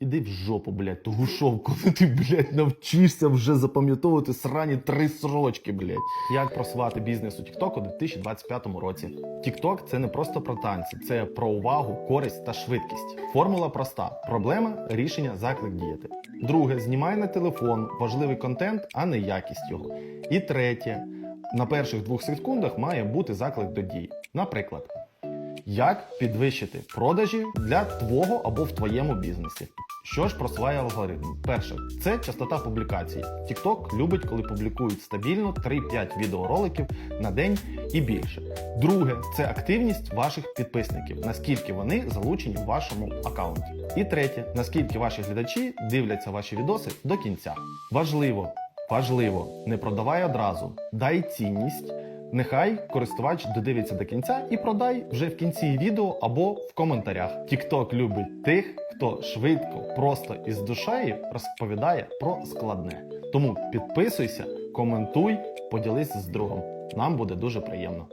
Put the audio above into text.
Іди в жопу, блядь, того коли ти, блядь, навчишся вже запам'ятовувати срані три срочки, блядь. Як просувати бізнес у TikTok у 2025 році? TikTok – це не просто про танці, це про увагу, користь та швидкість. Формула проста: проблема, рішення, заклик діяти. Друге, знімай на телефон важливий контент, а не якість його. І третє, на перших двох секундах має бути заклик до дії. Наприклад, як підвищити продажі для твого або в твоєму бізнесі? Що ж просуває алгоритм? Перше, це частота публікацій. TikTok любить, коли публікують стабільно 3-5 відеороликів на день і більше. Друге, це активність ваших підписників, наскільки вони залучені в вашому аккаунті. І третє, наскільки ваші глядачі дивляться ваші відоси до кінця. Важливо, важливо, не продавай одразу, дай цінність. Нехай користувач додивиться до кінця і продай вже в кінці відео або в коментарях. Тікток любить тих, хто швидко, просто і з душею розповідає про складне. Тому підписуйся, коментуй, поділися з другом. Нам буде дуже приємно.